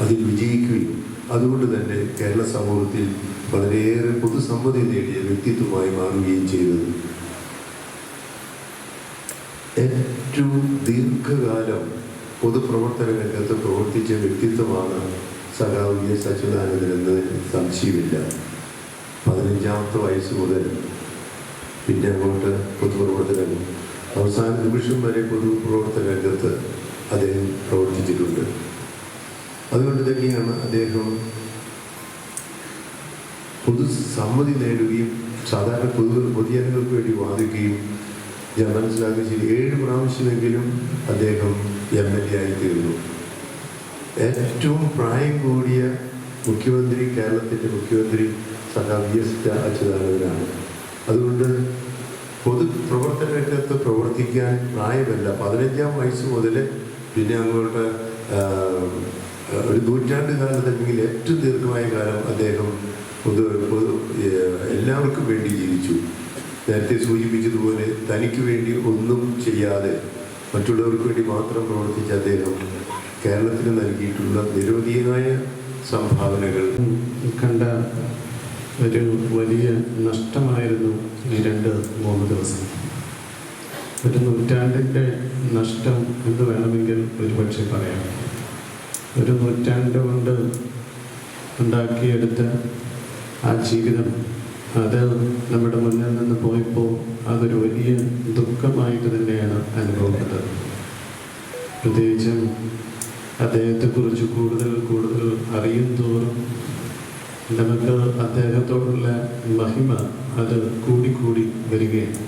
അതിൽ വിജയിക്കുകയും അതുകൊണ്ട് തന്നെ കേരള സമൂഹത്തിൽ വളരെയേറെ പൊതുസമ്മതി നേടിയ വ്യക്തിത്വമായി മാറുകയും ചെയ്തത്. ഏറ്റവും ദീർഘകാലം പൊതുപ്രവർത്തന രംഗത്ത് പ്രവർത്തിച്ച വ്യക്തിത്വമാണ് സഖാവ് വി എസ് അച്യുതാനന്ദൻ എന്ന് സംശയമില്ല. പതിനഞ്ചാമത്തെ വയസ്സ് മുതൽ പിന്നെ അങ്ങോട്ട് പൊതുപ്രവർത്തനം അവസാന നിമിഷം വരെ പൊതുപ്രവർത്തന രംഗത്ത് അദ്ദേഹം പ്രവർത്തിച്ചിട്ടുണ്ട്. അതുകൊണ്ട് തന്നെയാണ് അദ്ദേഹം പൊതുസമ്മതി നേടുകയും സാധാരണ പൊതു പൊതുജനങ്ങൾക്ക് വേണ്ടി വാദിക്കുകയും ഞാൻ മനസ്സിലാക്കുകയും ശരി ഏഴ് പ്രാവശ്യമെങ്കിലും അദ്ദേഹം എം എൽ എ ആയിത്തീർന്നു ഏറ്റവും പ്രായം കൂടിയ മുഖ്യമന്ത്രി കേരളത്തിന്റെ മുഖ്യമന്ത്രി സഖാ വി എസ് അച്യുതാനന്ദനാണ്. അതുകൊണ്ട് പൊതു പ്രവർത്തന രംഗത്ത് പ്രവർത്തിക്കാൻ പ്രായമല്ല. പതിനഞ്ചാം വയസ്സ് മുതൽ പിന്നെ അങ്ങോട്ട് ഒരു നൂറ്റാണ്ട് കാലത്ത് അല്ലെങ്കിൽ ഏറ്റവും ദീർഘമായ കാലം അദ്ദേഹം പൊതു എല്ലാവർക്കും വേണ്ടി ജീവിച്ചു. നേരത്തെ സൂചിപ്പിച്ചതുപോലെ തനിക്ക് വേണ്ടി ഒന്നും ചെയ്യാതെ മറ്റുള്ളവർക്ക് വേണ്ടി മാത്രം പ്രവർത്തിച്ച അദ്ദേഹം കേരളത്തിന് നൽകിയിട്ടുള്ള നിരവധിയായ സംഭാവനകൾ. കണ്ട ഒരു വലിയ നഷ്ടമായിരുന്നു ഈ രണ്ട് മൂന്ന് ദിവസം. ഒരു നൂറ്റാണ്ടിന്റെ നഷ്ടം എന്ന് വേണമെങ്കിൽ ഒരുപക്ഷെ പറയാം. ഒരു നൂറ്റാണ്ട് കൊണ്ട് ഉണ്ടാക്കിയെടുത്ത ആ ജീവിതം. അത് നമ്മുടെ മുന്നിൽ നിന്ന് പോയപ്പോൾ അതൊരു വലിയ ദുഃഖമായിട്ട് തന്നെയാണ് അനുഭവപ്പെട്ടത്. പ്രത്യേകിച്ചും അദ്ദേഹത്തെക്കുറിച്ച് കൂടുതൽ കൂടുതൽ അറിയും തോറും നമുക്ക് അദ്ദേഹത്തോടുള്ള മഹിമ അത് കൂടിക്കൂടി വരികയാണ്.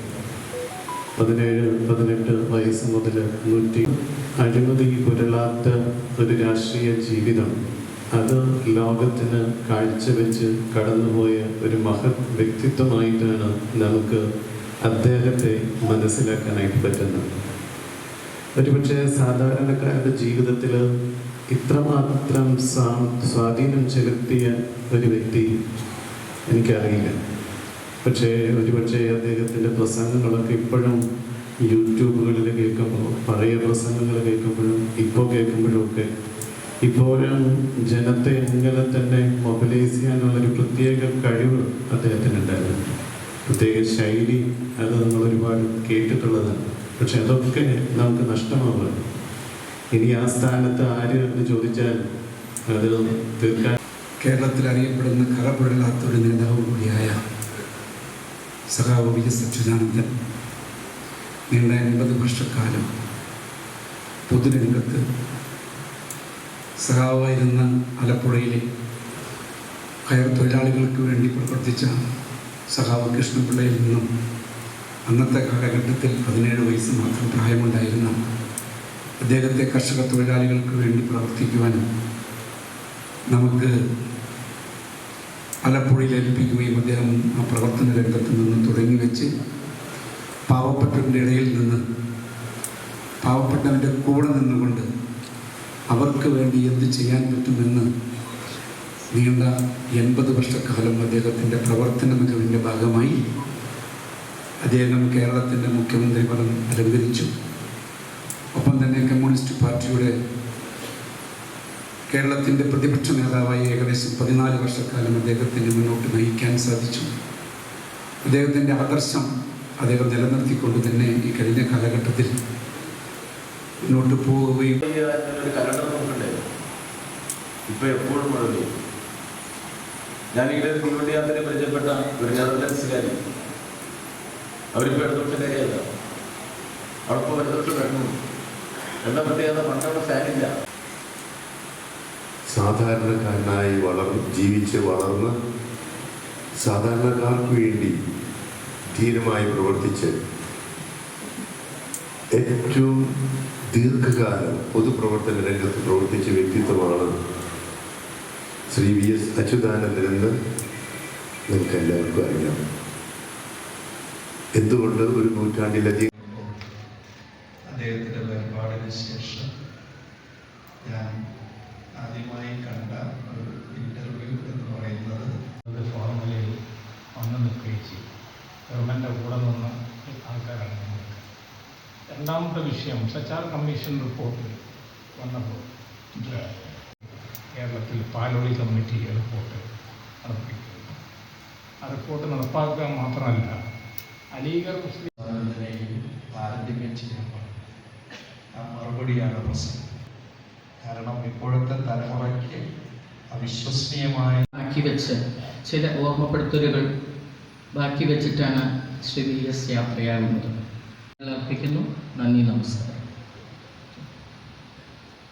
പതിനേഴ് പതിനെട്ട് വയസ്സ് മുതൽ നൂറ്റി അഴിമതി പുരളാത്ത ഒരു രാഷ്ട്രീയ ജീവിതം. അത് ലോകത്തിന് കാഴ്ചവെച്ച് കടന്നുപോയ ഒരു മഹത് വ്യക്തിത്വമായിട്ടാണ് നമുക്ക് അദ്ദേഹത്തെ മനസ്സിലാക്കാനായിട്ട് പറ്റുന്നത്. ഒരുപക്ഷെ സാധാരണക്കാരുടെ ജീവിതത്തിൽ ഇത്രമാത്രം സ്വാ- സ്വാധീനം ചെലുത്തിയ ഒരു വ്യക്തി എനിക്കറിയില്ല. പക്ഷേ ഒരുപക്ഷെ അദ്ദേഹത്തിന്റെ പ്രസംഗങ്ങളൊക്കെ ഇപ്പോഴും യൂട്യൂബുകളിൽ കേൾക്കുമ്പോൾ പഴയ പ്രസംഗങ്ങൾ കേൾക്കുമ്പോഴും ഇപ്പോൾ കേൾക്കുമ്പോഴും ഒക്കെ ഇപ്പോഴും ജനത്തെ എങ്ങനെ തന്നെ മൊബിലൈസ് ചെയ്യാനുള്ളൊരു പ്രത്യേക കഴിവ് അദ്ദേഹത്തിനുണ്ടായിരുന്നു പ്രത്യേക ശൈലി അത് നമ്മൾ ഒരുപാട് കേട്ടിട്ടുള്ളതാണ്. പക്ഷെ അതൊക്കെ നമുക്ക് നഷ്ടമാവുകയാണ്. ഇനി ആ സ്ഥാനത്ത് ആര് എന്ന് ചോദിച്ചാൽ അത് തീർക്കാൻ കേരളത്തിൽ അറിയപ്പെടുന്ന കറപുരളാത്ത ഒരു നേതാവ് കൂടിയായ സഖാവ് വി എസ് അച്യുതാനന്ദൻ. നീണ്ട എൺപത് വർഷക്കാലം പൊതുരംഗത്ത് സഹാവായിരുന്ന ആലപ്പുഴയിലെ കയർ തൊഴിലാളികൾക്ക് വേണ്ടി പ്രവർത്തിച്ച സഹാവ് കൃഷ്ണപിള്ളയിൽ നിന്നും അന്നത്തെ കാലഘട്ടത്തിൽ പതിനേഴ് വയസ്സ് മാത്രം പ്രായമുണ്ടായിരുന്ന അദ്ദേഹത്തെ കർഷക തൊഴിലാളികൾക്ക് വേണ്ടി പ്രവർത്തിക്കുവാനും നമുക്ക് ആലപ്പുഴയിൽ ഏൽപ്പിക്കുകയും അദ്ദേഹം ആ പ്രവർത്തന രംഗത്ത് നിന്ന് തുടങ്ങി വെച്ച് പാവപ്പെട്ടവരുടെ ഇടയിൽ നിന്ന് പാവപ്പെട്ടവന്റെ കൂടെ നിന്നുകൊണ്ട് അവർക്ക് വേണ്ടി എന്ത് ചെയ്യാൻ പറ്റുമെന്ന് നീണ്ട എൺപത് വർഷക്കാലം അദ്ദേഹത്തിന്റെ പ്രവർത്തന മികവിന്റെ ഭാഗമായി അദ്ദേഹം കേരളത്തിന്റെ മുഖ്യമന്ത്രി പദം അലങ്കരിച്ചു. ഒപ്പം തന്നെ കമ്മ്യൂണിസ്റ്റ് പാർട്ടിയുടെ കേരളത്തിന്റെ പ്രതിപക്ഷ നേതാവായി ഏകദേശം പതിനാല് വർഷക്കാലം അദ്ദേഹത്തിന് മുന്നോട്ട് നയിക്കാൻ സാധിച്ചു. അദ്ദേഹത്തിന്റെ ആദർശം അദ്ദേഹം നിലനിർത്തിക്കൊണ്ട് തന്നെ ഈ കഴിഞ്ഞ കാലഘട്ടത്തിൽ മുന്നോട്ട് പോവുകയും ഇപ്പൊ എപ്പോഴും മഴ പെയ്യും ഞാൻ ഇവിടെ യാത്രയെ പരിചയപ്പെട്ട ഒരു നെതർലൻഡ്സുകാരി അവരിപ്പോ ഇടതുപക്ഷക്കാരിയല്ല അവളിപ്പോ ഇടതുപക്ഷം വരണം എന്താ പ്രത്യേകത? പണ്ടവിടെ ഫാനില്ല. സാധാരണക്കാരനായി വളർന്ന് ജീവിച്ച് വളർന്ന് സാധാരണക്കാർക്ക് വേണ്ടി ധീരമായി പ്രവർത്തിച്ച് ഏറ്റവും ദീർഘകാലം പൊതുപ്രവർത്തന രംഗത്ത് പ്രവർത്തിച്ച വ്യക്തിത്വമാണ് ശ്രീ വി എസ് അച്യുതാനന്ദൻ എന്ന് നമുക്ക് എല്ലാവർക്കും അറിയാം. എന്തുകൊണ്ട് ഒരു നൂറ്റാണ്ടിലധികം അദ്ദേഹത്തിന്റെ വേർപാടിന് ശേഷം ഞാൻ ആദ്യമായി കണ്ട ഒരു ഇന്റർവ്യൂ എന്ന് പറയുന്നത് ഫോർമുലയിൽ വന്ന് നിൽക്കുകയും ചെയ്യും ഗവൺമെന്റ് കൂടെ നിന്ന ആൾക്കാരാണ് ഞങ്ങൾക്ക് രണ്ടാമത്തെ വിഷയം സച്ചാർ കമ്മീഷൻ റിപ്പോർട്ട് വന്നപ്പോൾ കേരളത്തിൽ പാലോളി കമ്മിറ്റി റിപ്പോർട്ട് നടപ്പിക്കുന്നത് ആ റിപ്പോർട്ട് നടപ്പാക്കുക മാത്രമല്ല അലീഗർ മുസ്ലിം താരതമ്യം ചെയ്യുമ്പോൾ ആ മറുപടിയാണ് പ്രശ്നം കാരണം ഇപ്പോഴത്തെ തലമുറയ്ക്ക് അവിശ്വസനീയമായി ആക്കി വെച്ച് ചില ഓർമ്മപ്പെടുത്തലുകൾ ബാക്കി വെച്ചിട്ടാണ് ശ്രീ വി എസ് യാത്രയാകുന്നത് അർപ്പിക്കുന്നു. നന്ദി നമസ്കാരം.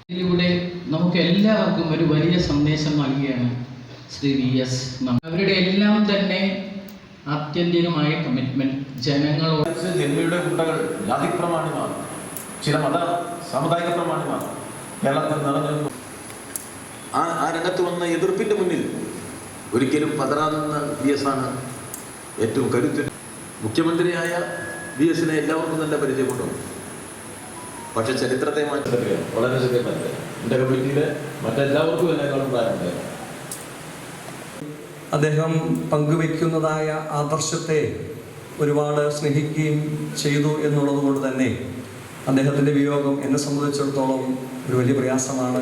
ഇതിലൂടെ നമുക്ക് എല്ലാവർക്കും ഒരു വലിയ സന്ദേശം നൽകിയാണ് ശ്രീ വി എസ് അവരുടെ എല്ലാം തന്നെ ആത്യന്തികമായ കമ്മിറ്റ്മെന്റ് ജനങ്ങളോട് ജന്മയുടെ ഗുണ്ടകൾ ജാതി പ്രമാണിമാർ ചില മത സാമുദായിക പ്രമാണിമാണ് കേരളത്തിൽ നിറഞ്ഞു ആ ആ രംഗത്ത് വന്ന എതിർപ്പിന്റെ മുന്നിൽ ഒരിക്കലും പതറാതെന്ന വി എസ് ആണ് ഏറ്റവും കരുത്ത മുഖ്യമന്ത്രിയായ വി എസിനെ എല്ലാവർക്കും നല്ല പരിചയമുണ്ടോ. പക്ഷെ ചരിത്രത്തെ മാറ്റി വളരെ എന്റെ കമ്മിറ്റിയിലെ മറ്റെല്ലാവർക്കും എന്നെക്കാളും പ്രായമുണ്ടായിരുന്നു അദ്ദേഹം പങ്കുവെക്കുന്നതായ ആദർശത്തെ ഒരുപാട് സ്നേഹിക്കുകയും ചെയ്തു എന്നുള്ളത് കൊണ്ട് തന്നെ അദ്ദേഹത്തിന്റെ വിയോഗം എന്നെ സംബന്ധിച്ചിടത്തോളം ഒരു വലിയ പ്രയാസമാണ്.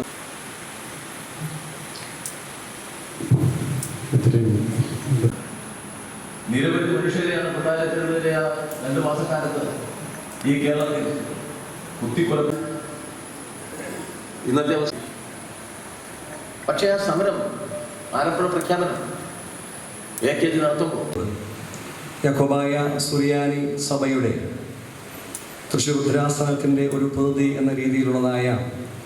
നിരവധി മനുഷ്യരെയാണ് കൊട്ടാരത്തിനുള്ളിലെ ആ രണ്ട് മാസക്കാലത്ത് ഈ കേരളത്തിൽ കുത്തിക്കൊലത്ത് ഇന്നത്തെ അവസ്ഥ. പക്ഷേ ആ സമരം ആലപ്പുഴ പ്രഖ്യാപനം എ കെ ജി നടത്തുമ്പോൾ യഹോബായ സുറിയാനി സഭയുടെ തൃശ്ശൂർ ഉദ്രാസനത്തിന്റെ ഒരു പ്രതിനിധി എന്ന രീതിയിലുള്ളതായ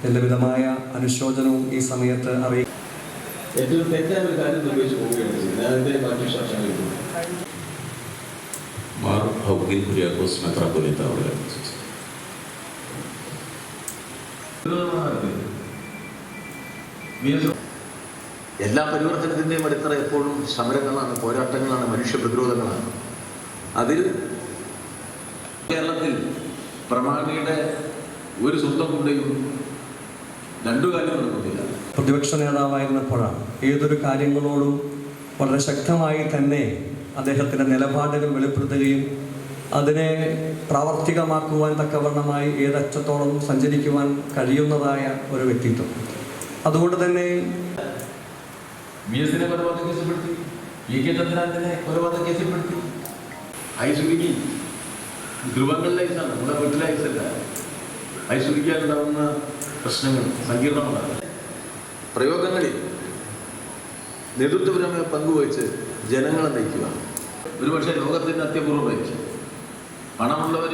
എല്ലാവിധമായ അനുശോചനവും ഈ സമയത്ത് അറിയിക്കും ഏറ്റവും തെറ്റായ ഒരു കാര്യം നിർവഹിച്ചു പോവുകയാണ് ചെയ്യുന്നത് ഞാൻ എന്റെ മറ്റു ശാസ്ത്രങ്ങൾ മാർ ഹൗഗിൻ കുര്യാക്കോസ് മെത്രാപ്പൊലിത്ത അവിടെ എല്ലാ പരിവർത്തനത്തിന്റെയും അടിത്തറ എപ്പോഴും സമരങ്ങളാണ് പോരാട്ടങ്ങളാണ് മനുഷ്യ പ്രതിരോധങ്ങളാണ്. അതിൽ കേരളത്തിൽ പ്രമാണിയുടെ ഒരു സ്വന്തം കൊണ്ടേയും രണ്ടു കാര്യം നടക്കുന്നില്ല പ്രതിപക്ഷ നേതാവായിരുന്നപ്പോഴാണ് ഏതൊരു കാര്യങ്ങളോടും വളരെ ശക്തമായി തന്നെ അദ്ദേഹത്തിന്റെ നിലപാടുകൾ വെളിപ്പെടുത്തുകയും അതിനെ പ്രാവർത്തികമാക്കുവാൻ തക്കവണ്ണമായി ഏതറ്റത്തോളം സഞ്ചരിക്കുവാൻ കഴിയുന്നതായ ഒരു വ്യക്തിത്വം. അതുകൊണ്ട് തന്നെ ബി എസിനെ കൊലപാതക കേസിൽപ്പെടുത്തി പി കെ ചന്ദ്രനാഥിനെ കൊലപാതക കേസിൽപ്പെടുത്തി ഐസുരുക്കി ധ്രുവങ്ങളുടെ ഐസാണ് നമ്മുടെ വീട്ടിലെ ഐസല്ല. ഐസുരുക്കിയാലുണ്ടാവുന്ന പ്രശ്നങ്ങൾ സങ്കീർണമാണ്. പ്രയോഗങ്ങളിൽ നേതൃത്വപരമായ പങ്കുവഹിച്ച് ജനങ്ങളെ നയിക്കുക. ഒരുപക്ഷെ ലോകത്തിന്റെ അത്യപൂർവമായിരിക്കും പണമുള്ളവർ